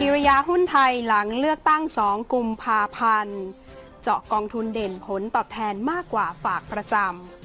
กิริยาหุ้นไทยหลังเลือกตั้ง 2 กุมภาพันธ์ เจาะกองทุนเด่นผลตอบแทนมากกว่าฝากประจำ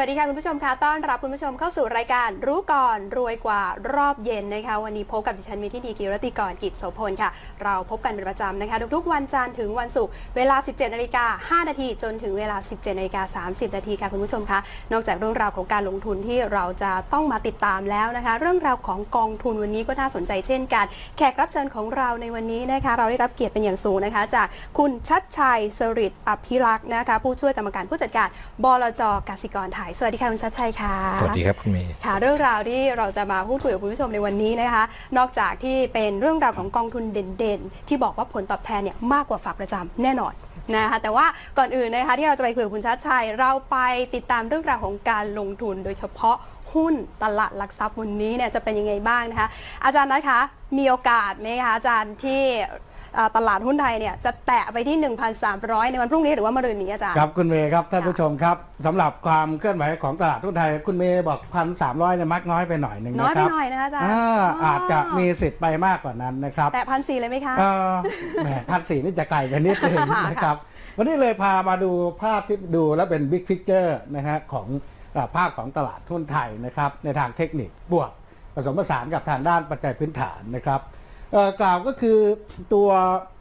วัสดีค่ะคุณผู้ชมค่ะต้อนรับคุณผู้ชมเข้าสู่รายการรู้ก่อนรวยกว่ารอบเย็นนะคะ วันนี้พบกับดิฉันมีที่ดีกิรติกรกิจโสพลค่ะ เราพบกันเป็นประจำนะคะ ทุกๆวันจันทร์ถึงวันศุกร์เวลา 17นาฬิกา5นาทีจนถึงเวลา 17นาฬิกา30นาทีค่ะคุณผู้ชมคะนอกจากเรื่องราวของการลงทุนที่เราจะต้องมาติดตามแล้วนะคะ เรื่องราวของกองทุนวันนี้ก็น่าสนใจเช่นกัน แขกรับเชิญของเราในวันนี้นะคะ เราได้รับเกียรติเป็นอย่างสูงนะคะ จากคุณชัดชัยสริตอภิรักษ์นะคะ ผู้ช่วยกรรมการผู้จัดการบลจกสิกรไทยสวัสดีค่ะคุณชัดชัยค่ะสวัสดีครับคุณเมย์ค่ะ เรื่องราวที่เราจะมาพูดคุยกับคุณผู้ชมในวันนี้นะคะ นอกจากที่เป็นเรื่องราวของกองทุนเด่นๆ ที่บอกว่าผลตอบแทนเนี่ยมากกว่าฝากประจำแน่นอนนะคะแต่ว่าก่อนอื่นนะคะที่เราจะไปคุยกับคุณชัดชัย เราไปติดตามเรื่องราวของการลงทุน โดยเฉพาะหุ้นตลาดหลักทรัพย์วันนี้เนี่ยจะเป็นยังไงบ้างนะคะ อาจารย์นะคะมีโอกาสไหมคะอาจารย์ที่อ่า ตลาดหุ้นไทยเนี่ยจะแตะไปที่ 1,300 ในวันพรุ่งนี้หรือว่ามะรืนนี้อาจารย์ ครับคุณเมย์ครับท่านผู้ชมครับสำหรับความเคลื่อนไหวของตลาดหุ้นไทย คุณเมย์บอกพันสามร้อยเนี่ยมักน้อยไปหน่อยหนึ่งน้อยนะไปครับหน่อยนะคะอาจารย์อ่าอาจจะมีสิทธิ์ไปมากกว่านั้นนะครับ แตะพันสี่เลยไหมคะ เอ่อแหมพันสี่นี่จะไกลไปนิดนึงค่ะนะครับ วันนี้เลยพามาดูภาพที่ดูแล้วเป็นบิ๊ก i ิ t เจอร์นะฮะของอ่าภาพของตลาดหุ้นไทยนะครับ ในทางเทคนิคบวกผสมผสานกับทางด้านปัจจัยพื้นฐานนะครับเอ่อ กล่าวก็คือตัว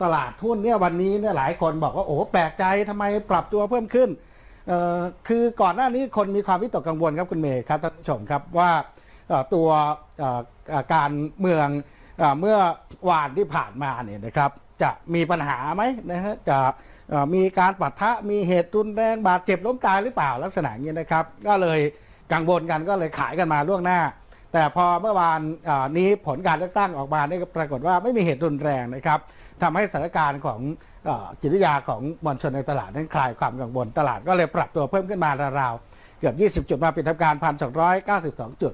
ตลาดหุ้นเนี่ยวันนี้เนี่ยหลายคนบอกว่าโอ้แปลกใจทำไมปรับตัวเพิ่มขึ้น คือก่อนหน้านี้คนมีความวิตกกังวลครับคุณเมย์ครับท่านผู้ชมครับว่าตัวการเมืองเอ่อเมื่อวานที่ผ่านมาเนี่ยนะครับจะมีปัญหาไหมนะฮะจะมีการปะทะมีเหตุรุนแรงบาดเจ็บล้มตายหรือเปล่าลักษณะนี้นะครับ ก็เลยกังวลกันก็เลยขายกันมาล่วงหน้า แต่พอเมื่อวานนี้ผลการเลือกตั้งออกมาเนี่ยก็ปรากฏว่าไม่มีเหตุรุนแรงนะครับทำให้สถานการณ์ของจิตวิทยาของมวลชนในตลาดนั้นคลายความกังวลตลาดก็เลยปรับตัวเพิ่มขึ้นมาราวๆเกือบ 20 จุดมาปิดทำการ 1,292 จุด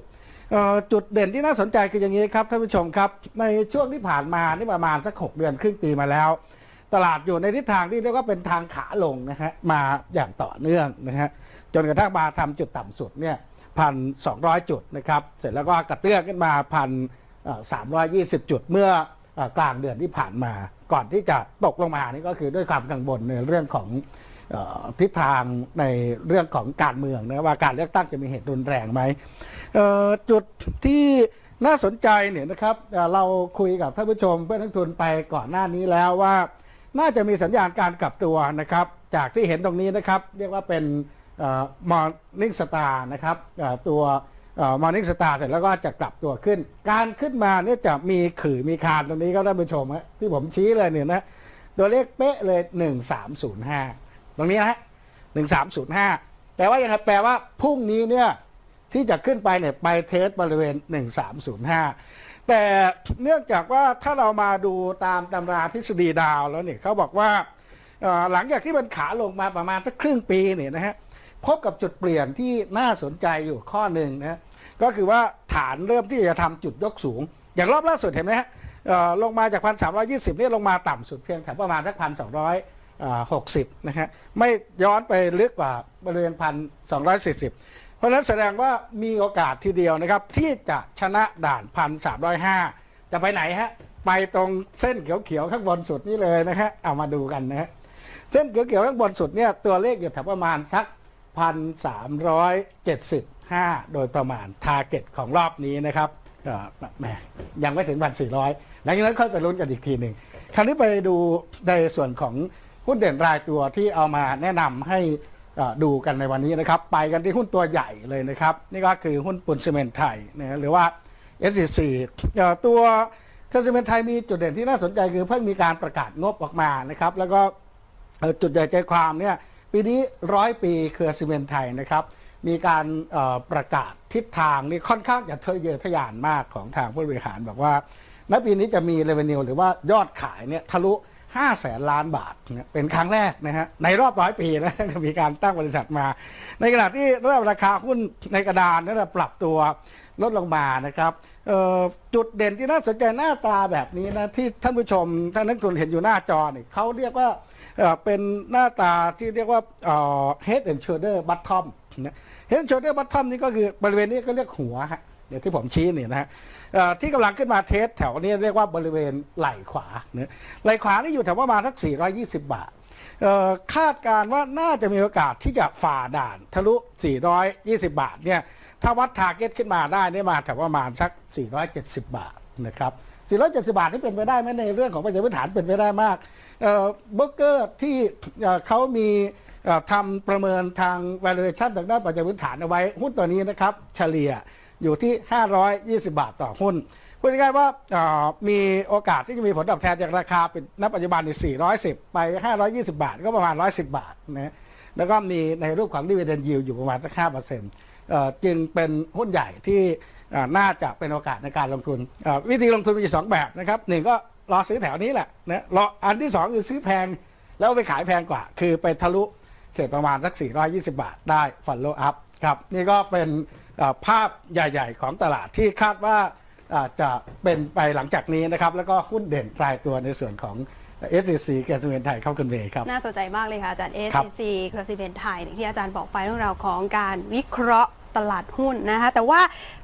เอ่อจุดเด่นที่น่าสนใจคืออย่างนี้ครับท่านผู้ชมครับ ในช่วงที่ผ่านมานี่ประมาณสัก 6 เดือนครึ่งปีมาแล้ว ตลาดอยู่ในทิศทางที่เรียกว่าเป็นทางขาลงนะฮะมาอย่างต่อเนื่องนะฮะจนกระทั่งมาทำจุดต่ำสุดเนี่ย พันสองจุดนะครับ เสร็จแล้วก็กระเตื้องขึ้นมาพันสามร้อยยี่สิบจุดเมื่ออกลางเดือนที่ผ่านมา ก่อนที่จะตกลงมานี่ก็คือด้วยความกังวลในเรื่องของอทิศทางในเรื่องของการเมืองนะว่าการเลือกตั้งจะมีเหตุรุนแรงไหมจุดที่น่าสนใจเนี่ยนะครับเเราคุยกับท่านผู้ชมเพื่อนนักทุนไปก่อนหน้านี้แล้วว่า น่าจะมีสัญญาณการกลับตัวนะครับ จากที่เห็นตรงนี้นะครับ เรียกว่าเป็น มอร์นิ่งสตาร์นะครับตัวมอร์นิ่งสตาร์เสร็จแล้วก็จะกลับตัวขึ้น การขึ้นมาเนี่ยจะมีขื่อมีคานตรงนี้ก็ท่านผู้ชมฮะที่ผมชี้เลยเนี่ยนะตัวเลขเป๊ะเลย 1305 ตรงนี้นะฮะ1305แปลว่ายังไงแปลว่าพรุ่งนี้เนี่ยที่จะขึ้นไปเนี่ยไปเทสบริเวณ 1305 แต่เนื่องจากว่าถ้าเรามาดูตามตำราทฤษฎีดาวแล้วเนี่ยเขาบอกว่าหลังจากที่มันขาลงมาประมาณสักครึ่งปีเนี่ยนะฮะ พบกับจุดเปลี่ยนที่น่าสนใจอยู่ข้อหนึ่งนะก็คือว่าฐานเริ่มที่จะทำจุดยกสูง อย่างรอบล่าสุดเห็นไหมฮะลงมาจากพันสามร้อยี่สิบนี่ลงมาต่ำสุดเพียงแค่ประมาณสักพันสองร้อยหกสิบนะฮะไม่ย้อนไปลึกกว่าบริเวณพันสองร้อยสี่สิบเพราะฉะนั้นแสดงว่ามีโอกาสทีเดียวนะครับ ที่จะชนะด่านพันสามร้อยห้าจะไปไหนฮะไปตรงเส้นเขียวๆข้างบนสุดนี่เลยนะฮะเอามาดูกันนะฮะเส้นเขียวๆข้างบนสุดเนี่ยตัวเลขอยู่แถวประมาณสัก พันสามร้อยเจ็ดสิบห้าโดยประมาณทาร์เก็ตของรอบนี้นะครับแหมยังไม่ถึงพันสี่ร้อยหลังจากนั้นค่อยไปลุ้นกันอีกทีหนึ่งคราวนี้ไปดูในส่วนของหุ้นเด่นรายตัวที่เอามาแนะนำให้ดูกันในวันนี้นะครับ ไปกันที่หุ้นตัวใหญ่เลยนะครับ นี่ก็คือหุ้นปูนซีเมนต์ไทยนะหรือว่า SCC เอ่อตัวเครื่องซีเมนต์ไทยมีจุดเด่นที่น่าสนใจคือเพิ่งมีการประกาศงบออกมานะครับ แล้วก็จุดใหญ่ใจความเนี่ย ปีนี้ร้อยปีเครือซีเมนต์ไทยนะครับ มีการประกาศทิศทางนี่ค่อนข้างจะเทะเยอทะยานมากของทางผู้บริหารบอกว่าณปีนี้จะมีเรเวนิวหรือว่ายอดขายเนี่ยทะลุ5แสนล้านบาทเนี่ยเป็นครั้งแรกนะฮะในรอบร้อยปีนะที่มีการตั้งบริษัทมา ในขณะที่ระดับราคาหุ้นในกระดานนั้นปรับตัวลดลงมานะครับจุดเด่นที่น่าสนใจหน้าตาแบบนี้นะที่ท่านผู้ชมท่านนักลงทุนเห็นอยู่หน้าจอเนี่ยเขาเรียกว่า เป็นหน้าตาที่เรียกว่าเอ่อ head and shoulder bottom นะ head and shoulder bottom นี่ก็คือบริเวณนี้ก็เรียกหัวฮะเดี๋ยวที่ผมชี้นี่นะฮะที่กำลังขึ้นมาเทสแถวนี้เรียกว่าบริเวณไหล่ขวานะไหล่ขวานี่อยู่แถวประมาณสัก 420 บาทคาดการณ์ว่าน่าจะมีโอกาสที่จะฝ่าด่านทะลุ 420 บาทเนี่ยถ้าวัดทาร์เก็ตขึ้นมาได้เนี่ยมาแถวประมาณสัก 470 บาทนะครับ 470 บาทนี่เป็นไปได้ไหมในเรื่องของปัจจัยพื้นฐานเป็นไปได้มากเบอร์เกอร์ที่เเขามีทำประเมินทาง valuation ทางด้านปัจจัยพื้นฐานเอาไว้ หุ้นตัวนี้นะครับ เฉลี่ยอยู่ที่ 520 บาทต่อหุ้นพูดง่ายๆว่ามีโอกาสที่จะมีผลตอบแทนจากราคาเป็นณปัจจุบันนี่410 ไป 520 บาท ก็ประมาณ 110 บาทนะแล้วก็มีในรูปของ dividend yield อยู่ประมาณสัก5%เอ่อจึงเป็นหุ้นใหญ่ที่ น่าจะเป็นโอกาสในการลงทุนเอ่อวิธีลงทุนมีอยู่สองแบบนะครับหนึ่งก็รอซื้อแถวนี้แหละนะรออันที่สองคือซื้อแพง แล้วเอาไปขายแพงกว่า คือไปทะลุเขตประมาณสัก 420 บาทได้ follow up ครับ นี่ก็เป็นเอ่อภาพใหญ่ ๆ ของตลาดที่คาดว่าอาจจะเป็นไปหลังจากนี้นะครับ แล้วก็หุ้นเด่นรายตัวในส่วนของ SCC แกสเวนไทยเข้ากันเวครับ น่าสนใจมากเลยค่ะอาจารย์ครับ ACC คลาสสิเ n นไทยอย่างที่อาจารย์บอกไปเรื่องราวของการวิเคราะห์ ตลาดหุ้นนะคะแต่ว่า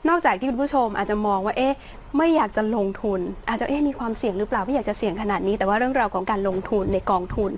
นอกจากที่คุณผู้ชมอาจจะมองว่าเอ๊ะไม่อยากจะลงทุน อาจจะเอ๊ะมีความเสี่ยงหรือเปล่าไม่อยากจะเสี่ยงขนาดนี้ แต่ว่าเรื่องราวของการลงทุนในกองทุน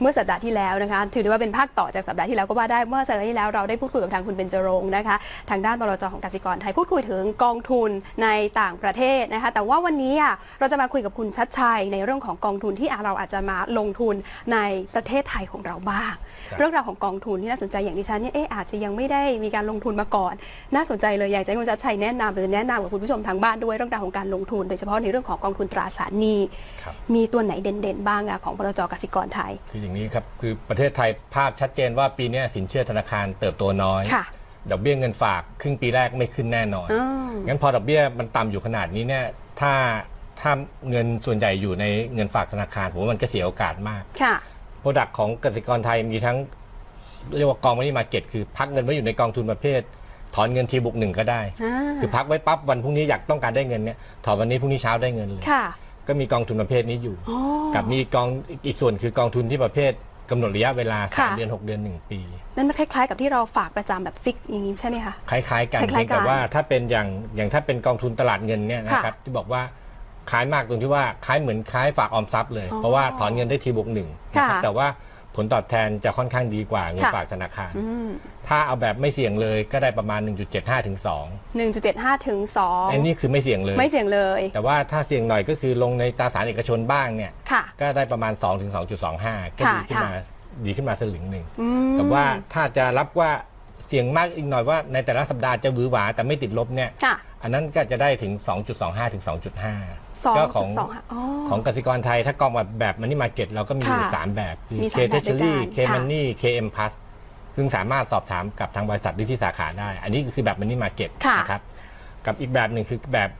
เมื่อสัปดาห์ที่แล้วนะคะ ถือได้ว่าเป็นภาคต่อจากสัปดาห์ที่แล้วก็ว่าได้เมื่อสัปดาห์ที่แล้วเราได้พูดคุยกับทางคุณเบญจรงค์นะคะ ทางด้านบลจของกสิกรไทยพูดคุยถึงกองทุนในต่างประเทศนะคะ แต่ว่าวันนี้อะเราจะมาคุยกับคุณชัดชัยในเรื่องของกองทุนที่อะเราอาจจะมาลงทุนในประเทศไทยของเราบ้างครับเรื่องราวของกองทุนที่น่าสนใจอย่างดิฉันเนี่ยเอ๊ะอาจจะยังไม่ได้มีการลงทุนมาก่อน น่าสนใจเลยอยากจะให้คุณชัดชัยแนะนำหรือแนะนำกับคุณผู้ชมทางบ้านด้วยเรื่องราวของการลงทุนโดยเฉพาะในเรื่องของกองทุนตราสารหนี้ครับมีตัวไหนเด่นๆ บ้างอะของบลจกสิกรไทยคืออย่างนี้ครับ คือประเทศไทยภาพชัดเจนว่าปีเนี้ยสินเชื่อธนาคารเติบโตน้อยค่ะดอกเบี้ยเงินฝากครึ่งปีแรกไม่ขึ้นแน่นอนอืมงั้นพอดอกเบี้ยมันต่ำอยู่ขนาดนี้เนี่ย ถ้าถ้าเงินส่วนใหญ่อยู่ในเงินฝากธนาคารผมว่ามันก็เสียโอกาสมากค่ะโปรดักของกสิกรไทยมีทั้ง เรียกว่ากองมันนี่มาเก็ตคือพักเงินไว้อยู่ในกองทุนประเภท ถอนเงินทีบุกหนึ่งก็ได้อ่าคือพักไว้ปั๊บวันพรุ่งนี้อยากต้องการได้เงินเนี่ยถอนวันนี้พรุ่งนี้เช้าได้เงินเลยค่ะ ก็มีกองทุนประเภทนี้อยู่ อ๋อ กับมีกองอีกส่วนคือกองทุนที่ประเภทกำหนดระยะเวลาค่ะ3เดือน6เดือน1ปี นั่นมันคล้ายๆ กับที่เราฝากประจำแบบฟิกอย่างนี้ใช่ไหมคะ คล้ายๆกันคล้ายๆเพียงแต่กันว่าถ้าเป็นอย่างอย่างถ้าเป็นกองทุนตลาดเงินเนี่ยนะครับที่บอกว่าคล้ายมากตรงที่ว่าคล้ายเหมือนคล้ายฝากออมทรัพย์เลย อ๋อเพราะว่าถอนเงินได้ทีบวกหนึ่งนะครับค่ะ แต่ว่า ผลตอบแทนจะค่อนข้างดีกว่าเงินค่ะ ฝากธนาคาร อืมถ้าเอาแบบไม่เสี่ยงเลยก็ได้ประมาณ 1.75 ถึง2หนึ่งจุดเจ็ดห้าถึงสองอันนี้คือไม่เสี่ยงเลย ไม่เสี่ยงเลยแต่ว่าถ้าเสี่ยงหน่อยก็คือลงในตราสารเอกชนบ้างเนี่ย ค่ะ ก็ได้ประมาณ 2 ถึง 2.25 ก็ค่ะดีขึ้นมาดีขึ้นมาสลึงหนึ่งอืมกับว่าถ้าจะรับว่าเสี่ยงมากอีกหน่อยว่าในแต่ละสัปดาห์จะหวือหวาแต่ไม่ติดลบเนี่ย ค่ะ อันนั้นก็จะได้ถึง 2.25 ถึง 2.5 สองก็ขจุองดสองห้าอ๋อ ของกสิกรไทย ถ้ากองแบบแบบมันนี่มาเก็ตเราก็มีอยู่ค่ะสามแบบคือ มี K สามแบบ Treasury ด้วย K กันค่ะ Money KM Plus ซึ่งสามารถสอบถามกับทางบริษัทหรือที่สาขาได้ อันนี้คือแบบมันนี่มาเก็ตค่ะ นะครับกับอีกแบบหนึ่งคือแบบ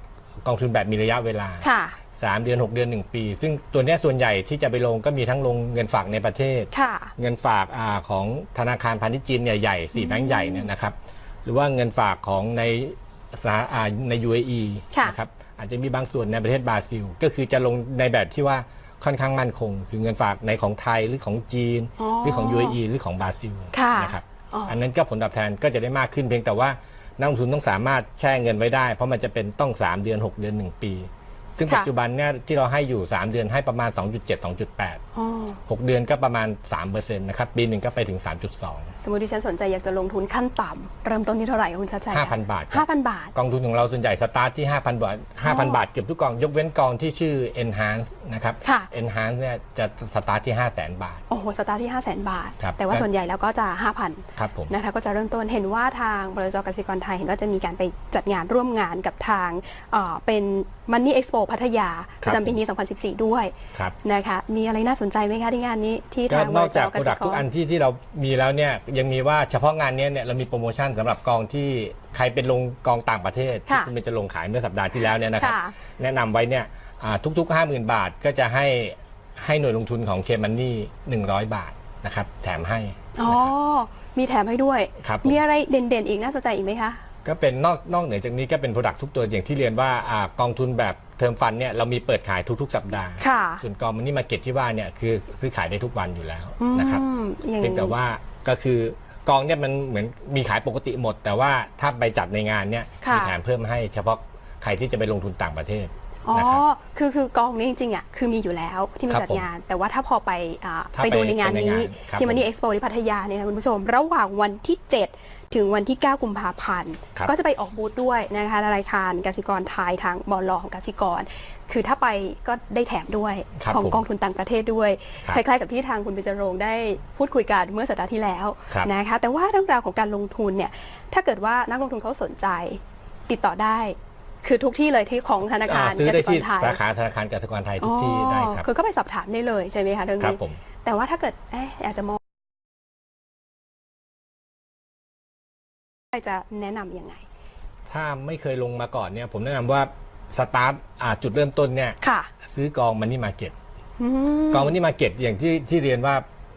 กองทุนแบบมีระยะเวลา ค่ะ 3 เดือน 6 เดือน 1 ปี ซึ่งตัวเนี้ยส่วนใหญ่ที่จะไปลงก็มีทั้งลงเงินฝากในประเทศ ค่ะ เงินฝากอาของธนาคารพาณิชย์จีนใหญ่ๆสี่แบงก์ใหญ่เนี่ยนะครับ หรือว่าเงินฝากของใน สาอ่าใน UAE ค่ะนะครับอาจจะมีบางส่วนในประเทศบราซิล ก็คือจะลงในแบบที่ว่าค่อนข้างมั่นคง คือเงินฝากในของไทยหรือของจีน อ๋อหรือของ UAE หรือของบราซิลค่ะนะครับอ๋ออั อันนั้นก็ผลตอบแทนก็จะได้มากขึ้นเพียงแต่ว่านักลงทุนต้องสามารถแช่เงินไว้ได้ เพราะมันจะเป็นต้อง 3 เดือน 6 เดือน 1 ปี ซึ่งค่ะปัจจุบันเนี่ยที่เราให้อยู่ 3 เดือนให้ประมาณ 2.7 2.8 อ๋อ 6 เดือนก็ประมาณ3%นะครับปีหนึ่งก็ไปถึง 3.2 สมมติดิฉันสนใจอยากจะลงทุนขั้นต่ำเริ่มต้นที่เท่าไหร่คะคุณชัดชัย5,000 บาทครับห้าพันบาท กองทุนของเราส่วนใหญ่สตาร์ทที่ 5,000 บาท 5,000 บาทเกือบทุกกอง ยกเว้นกองที่ชื่อ Enhance นะครับ ค่ะ Enhance เนี่ยจะสตาร์ทที่ 500,000 บาท โอ้โหสตาร์ทที่ 5 0 0 0 0 0 บาท ครับแต่ว่าส่วนใหญ่แล้วก็จะครับผม5,000นะคะก็จะเริ่มต้นเห็นว่าทางบริษัทกสิกรไทยเห็นว่าจะมีการไปจัดงานร่วมงานกับทางเอ่อเป็น Money Expo พัทยาคปรับ ระจำปีนี้ 2014 ด้วยครับ นะคะมีอะไรน่าสนใจไหมคะที่งานนี้ที่ก็ทางบนอกริษัจากทโปกรสิดักกทุกรอันที่ที่เรามีแล้วเนี่ยยังมีว่าเฉพาะงานเนี้ยเนี่ยเรามีโปรโมชั่นสำหรับกองที่ใครเป็นลงกองต่างประเทศที่ค่ะคุณเป็นจะลงขายเมื่อสัปดาห์ที่แล้วเนี่ยนะครับค่ะ แนะนำไว้เนี่ยอ่าทุกๆ 50,000 บาทก็จะให้ให้หน่วยลงทุนของเคมันนี่หนึ่งร้อยบาทนะครับแถมให้ อ๋อ มีแถมให้ด้วย ครับผม มีอะไรเด่นๆ อีกน่าสนใจอีกไหมคะ ก็เป็นนอกนอกเหนือจากนี้ก็เป็น Product ทุกตัวอย่างที่เรียนว่าอากองทุนแบบเทอมฟันเนี่ยเรามีเปิดขายทุกๆ สัปดาห์ ค่ะ ส่วนกองมันนี่มาเก็ตที่ว่าเนี่ยคือซื้อขายได้ทุกวันอยู่แล้วอืมนะครับอย่าง เพียงแต่ว่า ก็คือกองเนี่ยมันเหมือนมีขายปกติหมด แต่ว่าถ้าไปจัดในงานเนี่ยค่ะ มีแถมเพิ่มให้เฉพาะใครที่จะไปลงทุนต่างประเทศอ๋อ นะครับ คือคือกองนี้จริงๆอะคือมีอยู่แล้วที่มีครับจัดผมงาน แต่ว่าถ้าพอไปอ่าถ้าไปไปดูในงานไปในนี้งานครับที่มันนี่ผมเอ็กซ์โปที่พัทยาเนี่ยนะคุณผู้ชม ระหว่างวันที่ 7 ถึงวันที่ 9 กุมภาพันธ์ ครับ ก็จะไปออกบูธด้วยนะคะรายการกสิกรไทยทางบอลลของกสิกร คือถ้าไปก็ได้แถมด้วยครับของผมกองทุนต่างประเทศด้วย ครับคล้ายๆ กับที่ทางคุณเบญจรงค์ได้พูดคุยกันเมื่อสัปดาห์ที่แล้วครับ นะคะ แต่ว่าเรื่องราวของการลงทุนเนี่ย ถ้าเกิดว่านักลงทุนเขาสนใจติดต่อได้ คือทุกที่เลยที่ของธนาคารอ่าซื้อกได้สิกที่รไทย สาขาธนาคารกสิกรไทยทุกที่ได้ครับ คือก็ไปสอบถามได้เลยใช่ไหมคะเรื่องครับนี้ผม แต่ว่าถ้าเกิดเอ๊ะอาจจะมอง จะแนะนำยังไง ถ้าไม่เคยลงมาก่อนเนี่ย ผมแนะนำว่าสตาร์ทอ่าจุดเริ่มต้นเนี่ย ค่ะซื้อกองมันนี่มาเก็ตอืมกองมันนี่มาเก็ตอย่างที่ที่เรียนว่า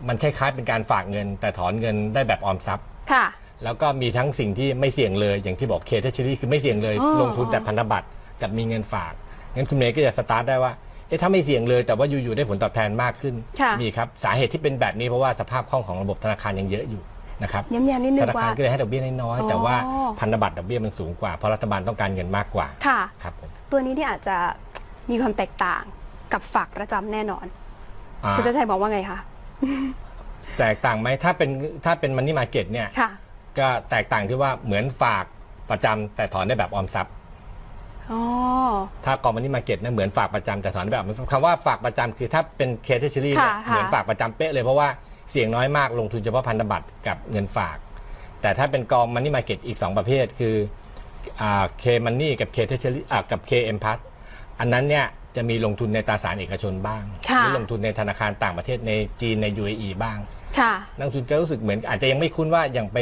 มันคล้ายๆเป็นการฝากเงิน แต่ถอนเงินได้แบบออมทรัพย์ ค่ะ แล้วก็มีทั้งสิ่งที่ไม่เสี่ยงเลย อย่างที่บอกเคเทชรี่คือไม่เสี่ยงเลย อ๋อลงทุนแต่พันธบัตรกับมีเงินฝากงั้นคุณเมย์ก็จะสตาร์ทได้ว่าเอ๊ะถ้าไม่เสี่ยงเลยแต่ว่าอยู่ๆได้ผลตอบแทนมากขึ้นค่ะ มีครับสาเหตุที่เป็นแบบนี้เพราะว่าสภาพคล่องของระบบธนาคารยังเยอะอยู่ นะครับย้ำๆนิดนึธงนาว่าคารก็เลยให้ดอกเบี้ยน้อยอ๋อๆแต่ว่าพันธบัตรดอกเบี้ยมันสูงกว่าเพราะรัฐบาลต้องการเงินมากกว่าค่ะ ครับผมตัวนี้ที่อาจจะมีความแตกต่างกับฝากประจำแน่นอน อ่าคุณเจะชัยบอกว่าไงคะ แตกต่างไหมถ้าเป็นถ้าเป็นมันนี่มาเก็ตเนี่ยค่ะ ก็แตกต่างที่ว่าเหมือนฝากประจำแต่ถอนได้แบบออมทรัพย์ อ๋อ ถ้ากองมันนี่มาเก็ตเนี่ยเหมือนฝากประจำแต่ถอนได้แบบออมทรัพย์คำว่าฝากประจำคือถ้าเป็นเคเทชรี่ค่ะเนี่ยค่ะ เหมือนฝากประจำเป๊ะเลยเพราะว่า เสี่ยงน้อยมากลงทุนเฉพาะพันธบัตรกับเงินฝาก แต่ถ้าเป็นกองมันนี่มาเก็ตอีก 2 ประเภทคือเคมันนี่กับเคเทชรี่กับเคเอ็มพัสอันนั้นเนี่ยจะมีลงทุนในตราสารเอกชนบ้างค่ะหรือลงทุนในธนาคารต่างประเทศในจีนใน UAE บ้างค่ะนักลงทุนก็รู้สึกเหมือนอาจจะยังไม่คุ้นว่าอย่างไป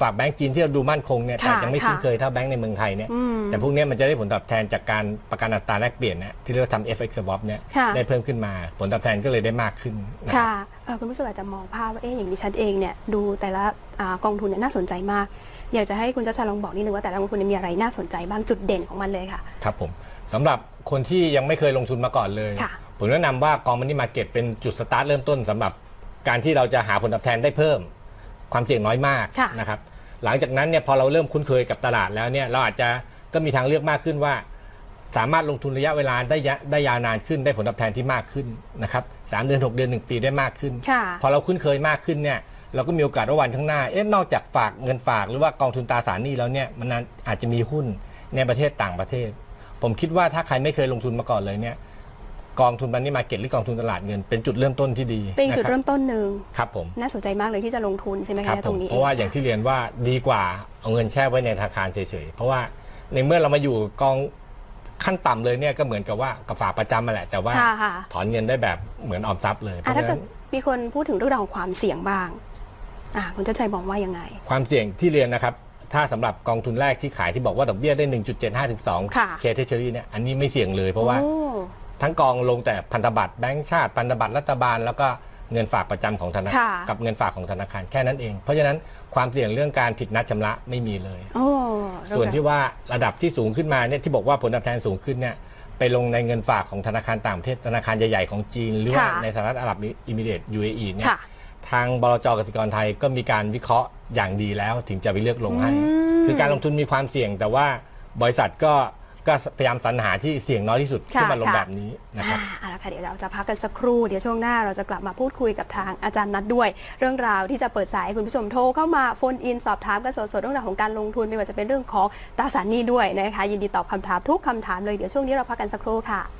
ฝากแบงก์จีนที่เราดูมั่นคงเนี่ยแต่ค่ะยังไม่ค่ะคุ้นเคยเท่าแบงก์ในเมืองไทยเนี่ยอืมแต่พวกเนี้ยมันจะได้ผลตอบแทนจากการประกันอัตราแลกเปลี่ยนนะที่เรียกว่าทำ FX swap เนี่ยค่ะ ได้เพิ่มขึ้นมาผลตอบแทนก็เลยได้มากขึ้นนะครับ ค่ะเอ่อคุณผู้ชมอาจจะมองภาพว่าเอ๊ะอย่างดิฉันเองเนี่ยดูแต่ละอากองทุนเนี่ยน่าสนใจมาก อยากจะให้คุณเจ้าชายลองบอกนิดนึงว่าแต่ละกองทุนเนี่ยมีอะไรน่าสนใจบ้างจุดเด่นของมันเลยค่ะ ครับผมสำหรับคนที่ยังไม่เคยลงทุนมาก่อนเลย ค่ะผมแนะนำว่ากองมันนี่มาเก็ตเป็นจุดสตาร์ทเริ่มต้นสำหรับการที่เราจะหาผลตอบแทนได้เพิ่ม ความเสี่ยงน้อยมากค่ะนะครับ หลังจากนั้นเนี่ยพอเราเริ่มคุ้นเคยกับตลาดแล้วเนี่ยเราอาจจะก็มีทางเลือกมากขึ้นว่า สามารถลงทุนระยะเวลาได้ยะได้ยาวนานขึ้นได้ผลตอบแทนที่มากขึ้นนะครับสามเดือนหกเดือนหนึ่งปีได้มากขึ้น ค่ะ พอเราคุ้นเคยมากขึ้นเนี่ยเราก็มีโอกาสว่าวันข้างหน้าเอ๊ะนอกจากฝากเงินฝากหรือว่ากองทุนตราสารหนี้แล้วเนี่ยมันอาจจะมีหุ้นในประเทศต่างประเทศ ผมคิดว่าถ้าใครไม่เคยลงทุนมาก่อนเลยเนี่ย กองทุนมันนี่มาเก็ตหรือกองทุนตลาดเงิน เป็นจุดเริ่มต้นที่ดีเป็นจุดะคบเริ่มต้นหนึ่งครับผมน่าสนใจมากเลยที่จะลงทุนใช่ไหมครัคะบตผรมงนี้เพราะว่าอย่างที่เรียนว่าดีกว่าเอาเงินแช่ไว้ในธนาคารเฉยๆเพราะว่าในเมื่อเรามาอยู่กองขั้นต่ำเลยเนี่ยก็เหมือนกับว่ากับฝากประจำมาแหละ แต่ว่าค่ะค่ะถอนเงินได้แบบเหมือนออมทรัพย์เลยเพอะราะถ้าฉะเกินั้ดนมีคนพูดถึงเรื่องราวของความเสี่ยงบ้างอะคุณเจ้าชัยมองว่ายังไง ความเสี่ยงที่เรียนนะครับ ถ้าสำหรับกองทุนแรกที่ขายที่บอกว่าดอกเบี้ยได้ 1.75ถึง2ค่ะเคเทเชอรี่เนี่ยอันนี้ไม่เสี่ยงเลยเพราะว่าโอ้ ทั้งกองลงแต่พันธบัตรแบงก์ชาติพันธบัตรรัฐบาล แล้วก็เงินฝากประจำของธนาคารค่ะกับเงินฝากของธนาคารแค่นั้นเอง เพราะฉะนั้นความเสี่ยงเรื่องการผิดนัดชำระไม่มีเลยโอ้ส่วนที่ว่าระดับที่สูงขึ้นมาเนี่ยที่บอกว่าผลตอบแทนสูงขึ้นเนี่ยไปลงในเงินฝากของธนาคารต่างประเทศธนาคารใหญ่ๆของจีน หรือว่าค่ะในสหรัฐอาหรับอิมิเรต UAE เนี่ยค่ะทางบลจกสิกรไทยก็มีการวิเคราะห์อย่างดีแล้วถึงจะไปเลือกลงให้อืมคือการลงทุนมีความเสี่ยงแต่ว่าบริษัทก็ ก็พยายามสรรหาที่เสี่ยงน้อยที่สุดค่ะที่มาลงค่ะ แบบนี้นะครับอ่าเอาละค่ะเดี๋ยวเราจะพักกันสักครู่เดี๋ยวช่วงหน้าเราจะกลับมาพูดคุยกับทางอาจารย์นัดด้วย เรื่องราวที่จะเปิดสายให้คุณผู้ชมโทรเข้ามาโฟนอินสอบถามกันสดๆเรื่องราวของการลงทุนไม่ว่าจะเป็นเรื่องของตราสารหนี้ด้วยนะคะยินดีตอบคำถามทุกคำถามเลยเดี๋ยวช่วงนี้เราพักกันสักครู่ค่ะ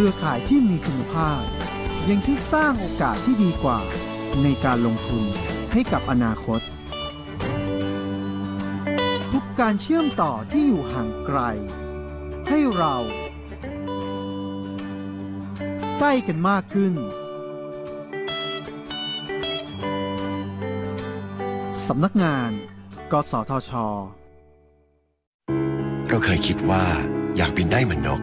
เครือข่ายที่มีคุณภาพ ยังที่สร้างโอกาสที่ดีกว่า ในการลงทุนให้กับอนาคต ทุกการเชื่อมต่อที่อยู่ห่างไกล ให้เราใกล้กันมากขึ้นสำนักงาน กสทช เราเคยคิดว่าอยากบินได้เหมือนนก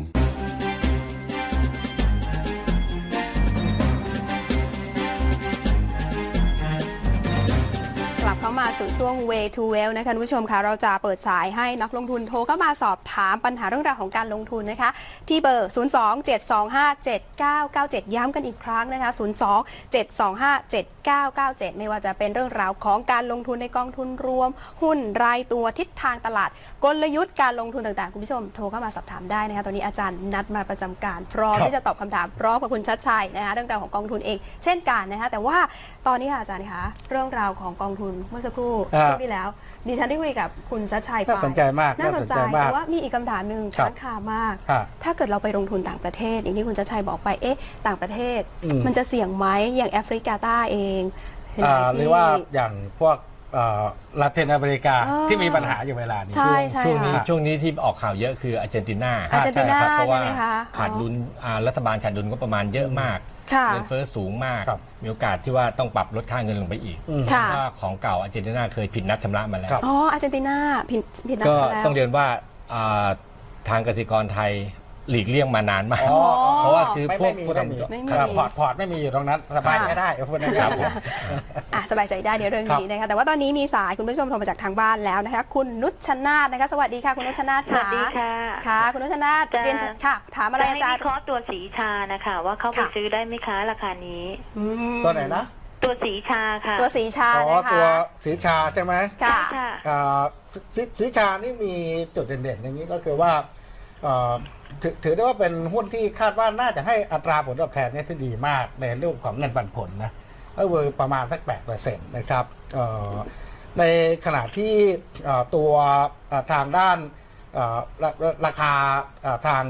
สู่ช่วง Way to Well นะคะคุณผู้ชมคะเราจะเปิดสายให้นักลงทุนโทรเข้ามาสอบถามปัญหาเรื่องราวของการลงทุนนะคะ ที่เบอร์ 027257997 ย้ำกันอีกครั้งนะคะ 027257997 ไม่ว่าจะเป็นเรื่องราวของการลงทุนในกองทุนรวม หุ้นรายตัวทิศทางตลาด กลยุทธ์การลงทุนต่างๆ คุณผู้ชมโทรเข้ามาสอบถามได้นะคะตอนนี้อาจารย์นัดมาประจำการ พร้อมที่จะตอบคำถามพร้อมกับคุณชัดชัยนะคะเรื่องราวของกองทุนเอง เช่นกันนะคะแต่ว่าตอนนี้ค่ะอาจารย์คะเรื่องราวของกองทุนเมื่อสักครู่อ่า ช่วงที่แล้ว ดิฉันได้คุยกับคุณชัดชัยไปน่าสนใจมากน่าสนใจน่าสนใจมาก แต่ว่ามีอีกคำถามหนึ่งครับ ค้างคามาก อะ ถ้าเกิดเราไปลงทุนต่างประเทศ อย่างที่คุณชัดชัยบอกไปเอ๊ะ ต่างประเทศ อืม มันจะเสี่ยงไหมอย่างแอฟริกาใต้เองหอ่าลายๆหรือที่ว่าอย่างพวกเอ่อลาตินอเมริกาอ๋อที่มีปัญหาอยู่เวลานี้ ใช่ใช่ช่วงนี้ค่ะ ช่วงนี้ที่ออกข่าวเยอะคืออาร์เจนตินาอาร์เจนตินาใช่ครับเพราะว่าใช่ไหมคะขาดดุลอ่ารัฐบาลขาดดุลก็ประมาณเยอะมาก ค่ะเงินเฟ้อสูงมาก ครับมีโอกาสที่ว่าต้องปรับลดค่าเงินลงไปอีกอืม ค่ะ เพราะว่าของเก่าอาร์เจนตินาเคยผิดนัดชำระมาแล้วครับอ๋ออาร์เจนตินาผิดผิดนัดก็ไปแล้ว ต้องเรียนว่าอ่าทางกสิกรไทย หลีกเลี่ยงมานานมากอ๋อเพราะว่าคือไม่พวกไม่มีผู้ไม่มีทำไม่มี ครับพอร์ตพอร์ตไม่มีอยู่ตรงนั้นสบายค่ะไม่ได้เอาพูดง่ายๆครับผมอะสบายใจได้ในเรื่องนี้นะคะแต่ว่าตอนนี้มีสายคุณผู้ชมโทรมาจากทางบ้านแล้วนะคะคุณนุชชนาธนะคะ สวัสดีค่ะคุณนุชชนาธสวัสดีค่ะ ค่ะ คุณนุชชนาธจะเรียนค่ะ ถามอะไรจะอาให้จารวิย์เคราะห์ตัวสีชานะคะ ว่าเข้าไปค่ะ ซื้อได้ไหมคะราคานี้ อืมตัวไหนนะตัวสีชาค่ะตัวสีชาอ๋อนะคะตัวสีชาใช่ไหมค่ะใช่ค่ะ อ่าสสีสีชานี่มีจุดเด่นๆอย่างนี้ก็คือว่าเอ่อ ถือถือได้ว่าเป็นหุ้นที่คาดว่าน่าจะให้อัตราผลตอบแทนเนี่ยที่ดีมากในรูปของเงินปันผลนะก็คือประมาณสัก8เปอร์เซ็นต์นะครับในขณะที่ตัวทางด้านราคาทาง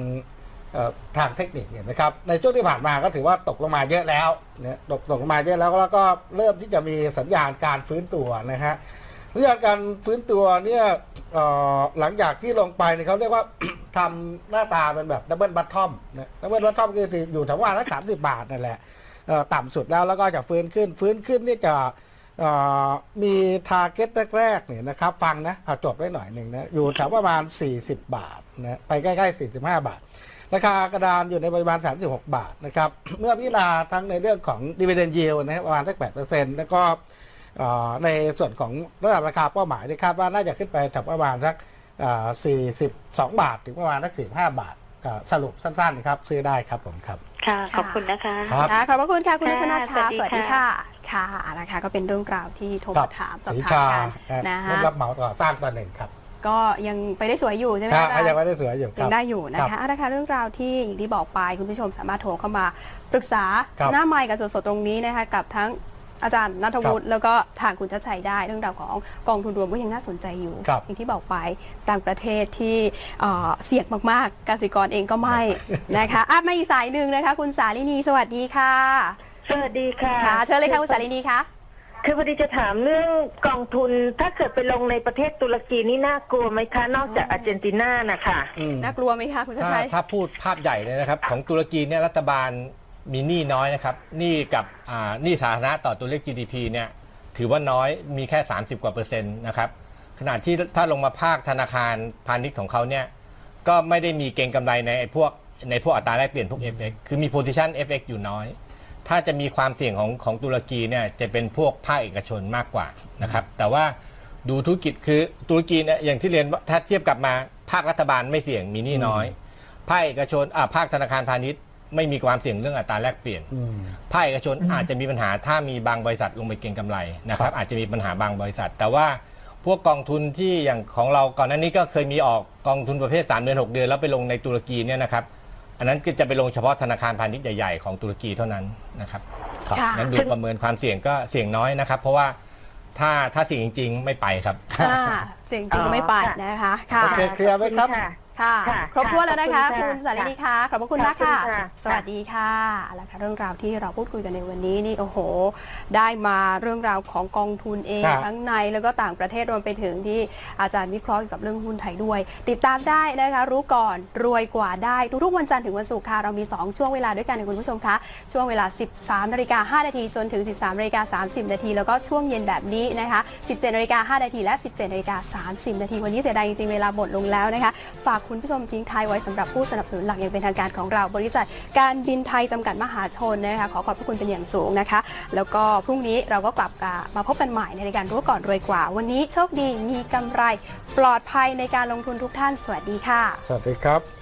ทางเทคนิคเนี่ยนะครับในช่วงที่ผ่านมาก็ถือว่าตกลงมาเยอะแล้วเนี่ยตกตกลงมาเยอะแล้วแล้วก็เริ่มที่จะมีสัญญาณการฟื้นตัวนะฮะเรื่องการฟื้นตัวเนี่ย เอ่อหลังจากที่ลงไปเนี่ยเขาเรียกว่า ทำหน้าตาเป็นแบบดับเบิลบัตทอมนะดับเบิลบัตทอมคืออยู่แถวว่าละสามสิบาทนั่นแหละเอ่อต่ำสุดแล้วแล้วก็จะฟื้นขึ้น ฟื้นขึ้นนี่จะเอ่อมีทาร์เก็ตแรกๆเนี่ยนะครับฟังนะเอาจดไว้หน่อยหนึ่งนะอยู่แถวประมาณ 40 บาทนะไปใกล้ๆ 45 บาท ราคากระดานอยู่ในประมาณ 36 บาทนะครับ เมื่อพิจารณาทั้งในเรื่องของ dividend yield นะประมาณสัก8%แล้วก็ ในส่วนของระดับราคาเป้าหมายที่คาดว่าน่าจะขึ้นไปถึงประมาณสักเอ่อ42 บาท ถึงประมาณสัก45 บาทก็สรุปสั้นๆนะครับซื้อได้ครับผมครับค่ะ ขอบคุณนะคะครับค่ะขอบพระคุณค่ะ คุณนุชค่ะชนาธค่ะสสวัวัสสดีดีค่ะ ค่ะค่ะเอาละค่ะก็เป็นเรื่องราวที่โทรครัมาถามสอบสีถาชามกันเอ่อนะผู้ฮะรับเหมาก่อสร้างตัวหนึ่งครับ ก็ยังไปได้สวยอยู่ใช่ไหมครับอาจารย์ยังไม่ได้เสืออยู่คยัรับงได้อยู่นะครัคะบเอาละค่ะเรื่องราวที่อย่างที่บอกไปคุณผู้ชมสามารถโทรเข้ามาปรึกษาครับหน้าไมค์กับสดๆตรงนี้นะคะกับทั้ง อาจารย์นัทวุฒิแล้วก็ทางคุณชัดชัยได้ เรื่องราวของกองทุนรวมก็ยังน่าสนใจอยู่ ครับอย่างที่บอกไปต่างประเทศที่เอ่อเสี่ยงมากๆกสิกรเองก็ไม่ นะคะอะมาอีกสายหนึ่งนะคะ คุณสาลินีสวัสดีค่ะสวัสดีค่ะค่ะเชิญเลยค่ะคุณสาลินีคะ คือพอดีจะถามเรื่องกองทุนถ้าเกิดไปลงในประเทศตุรกีนี่น่ากลัวไหมคะ นอกจากอาร์เจนตินานะคะ อืมน่ากลัวไหมคะคุณชัดถ้าชัย ถ้าพูดภาพใหญ่เลยนะครับ ของตุรกีเนี่ยรัฐบาล มีหนี้น้อยนะครับหนี้กับอ่าหนี้สาธารณะต่อตัวเลข GDP เนี่ยถือว่าน้อยมีแค่ 30 กว่าเปอร์เซ็นต์นะครับขณะที่ถ้าลงมาภาคธนาคารพาณิชย์ของเขาเนี่ยก็ไม่ได้มีเก็งกำไรในไอ้พวกในพวกอัตราแลกเปลี่ยนพวก FX คือมี position FX อยู่น้อย ถ้าจะมีความเสี่ยงของของตุรกีเนี่ยจะเป็นพวกภาคเอกชนมากกว่านะครับแต่ว่าดูธุรกิจคือตุรกีเนี่ยอย่างที่เรียนว่าถ้าเทียบกลับมาภาครัฐบาลไม่เสี่ยงมีหนี้น้อย ภาคเอกชนอ่าภาคธนาคารพาณิชย์ ไม่มีความเสี่ยงเรื่องอัตราแลกเปลี่ยนอืมภาคเอกชนอาจจะมีปัญหาถ้ามีบางบริษัทลงไปเก็งกำไรนะคครัรับบอาจจะมีปัญหาบางบริษัท แต่ว่าพวกกองทุนที่อย่างของเราก่อนหน้านี้ก็เคยมีออกกองทุนประเภท 3 เดือน 6 เดือน แล้วไปลงในตุรกีเนี่ยนะครับ อันนั้นก็จะไปลงเฉพาะธนาคารพาณิชย์ใหญ่ๆของตุรกีเท่านั้นนะครับค่ะนั้นดูประเมินความเสี่ยงก็เสี่ยงน้อยนะครับ เพราะว่าถ้าถ้าเสี่ยงจริง ๆ ไม่ไปครับอ่าเสียงจริงก็ไม่ไปนะคะค่ะโอเคเคลียร์ไหมครับขอณะ ค่ะ ค่ะครบถ้วนแล้วนะคะ ขอบคุคุณณสาค่ะรินีค่ะ ขอบพระคุณมากค่ะ ขอบคุณค่ะ สวัสดีค่ะเอาละค่ะ เรื่องราวที่เราพูดคุยกันในวันนี้นี่โอ้โห ได้มาเรื่องราวของกองทุนเองครับ ทั้งในแล้วก็ต่างประเทศรวมไปถึงที่อาจารย์วิเคราะห์เกี่ยวกับเรื่องหุ้นไทยด้วย ติดตามได้นะคะ รู้ก่อนรวยกว่าได้ทุกๆวันจันทร์ถึงวันศุกร์ค่ะเรามี 2 ช่วงเวลาด้วยกันนะคุณผู้ชมคะช่วงเวลา 13นาฬิกา5นาทีจนถึง 13นาฬิกา30นาทีแล้วก็ช่วงเย็นแบบนี้นะคะ 17นาฬิกา5นาทีและ 17นาฬิกา30นาทีวันนี้เสียดายจริงๆเวลาหมดลงแล้วนะคะ ฝากคุณผู้ชมทิ้งท้ายไว้สำหรับผู้สนับสนุนหลักอย่างเป็นทางการของเราบริษัท การบินไทยจำกัดมหาชนนะคะขอขอบพระคุณเป็นอย่างสูงนะคะ แล้วก็พรุ่งนี้เราก็กลับมาพบกันใหม่ในรายการรู้ก่อนรวยกว่า วันนี้โชคดีมีกำไรปลอดภัยในการลงทุนทุกท่าน สวัสดีค่ะ สวัสดีครับ